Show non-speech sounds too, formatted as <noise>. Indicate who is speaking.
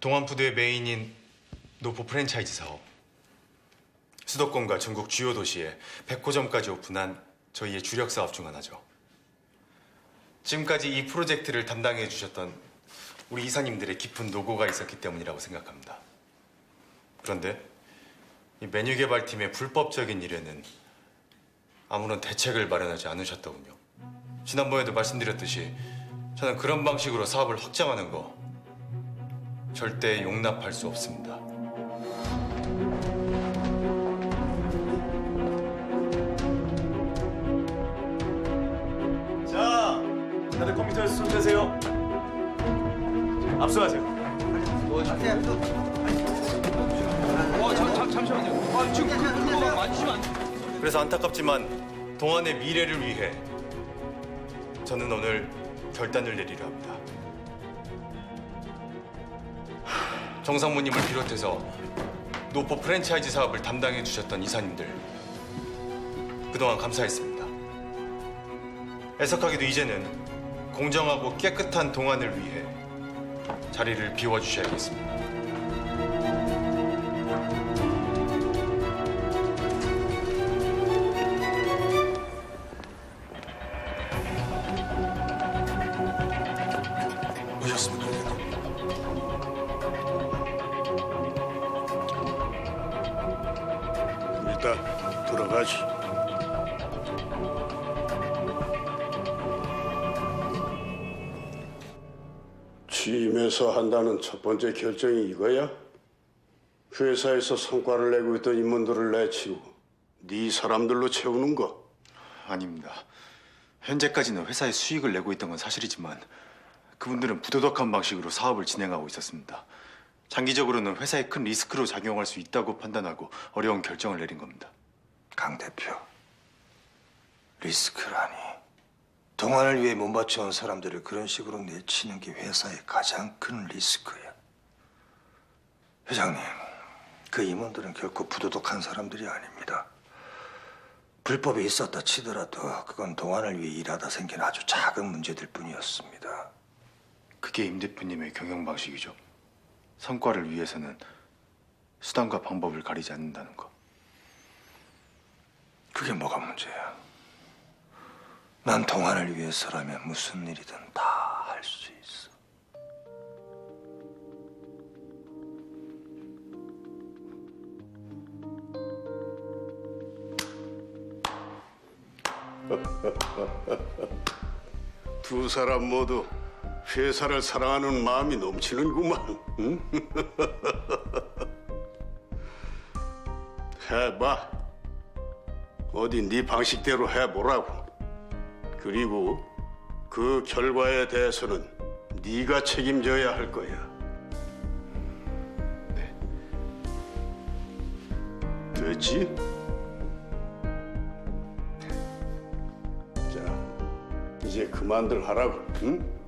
Speaker 1: 동안푸드의 메인인 노포 프랜차이즈 사업. 수도권과 전국 주요 도시에 100호점까지 오픈한 저희의 주력 사업 중 하나죠. 지금까지 이 프로젝트를 담당해 주셨던 우리 이사님들의 깊은 노고가 있었기 때문이라고 생각합니다. 그런데 이 메뉴 개발팀의 불법적인 일에는 아무런 대책을 마련하지 않으셨더군요. 지난번에도 말씀드렸듯이 저는 그런 방식으로 사업을 확장하는 거 절대 용납할 수 없습니다.
Speaker 2: 자, 다들 컴퓨터에 손대세요. 압수하세요.
Speaker 3: 어, 잠, 잠, 잠시만요. 아, 지금 그, 그거 만지시면 안.
Speaker 1: 그래서 안타깝지만 동안의 미래를 위해 저는 오늘 결단을 내리려 합니다. 정상무님을 비롯해서 노포 프랜차이즈 사업을 담당해 주셨던 이사님들 그동안 감사했습니다. 애석하게도 이제는 공정하고 깨끗한 동안을 위해 자리를 비워주셔야겠습니다.
Speaker 2: 오셨습니까?
Speaker 4: 일단 들어가지. 취임해서 한다는 첫 번째 결정이 이거야? 회사에서 성과를 내고 있던 인문들을 내치고 네 사람들로 채우는 거.
Speaker 1: 아닙니다. 현재까지는 회사에 수익을 내고 있던 건 사실이지만 그분들은 부도덕한 방식으로 사업을 진행하고 있었습니다. 장기적으로는 회사에 큰 리스크로 작용할 수 있다고 판단하고 어려운 결정을 내린 겁니다.
Speaker 5: 강 대표, 리스크라니. 동안을 위해 못 바쳐온 사람들을 그런 식으로 내치는 게 회사의 가장 큰 리스크야. 회장님, 그 임원들은 결코 부도덕한 사람들이 아닙니다. 불법이 있었다 치더라도 그건 동안을 위해 일하다 생긴 아주 작은 문제들 뿐이었습니다.
Speaker 1: 그게 임 대표님의 경영 방식이죠. 성과를 위해서는 수단과 방법을 가리지 않는다는 거.
Speaker 5: 그게 뭐가 문제야? 난 동안을 위해서라면 무슨 일이든 다 할 수 있어.
Speaker 4: 두 사람 모두 회사를 사랑하는 마음이 넘치는구만. 응? <laughs> 해봐. 어디 네 방식대로 해보라고. 그리고 그 결과에 대해서는 네가 책임져야 할 거야.
Speaker 1: 네.
Speaker 4: 됐지? 자, 이제 그만들 하라고. 응?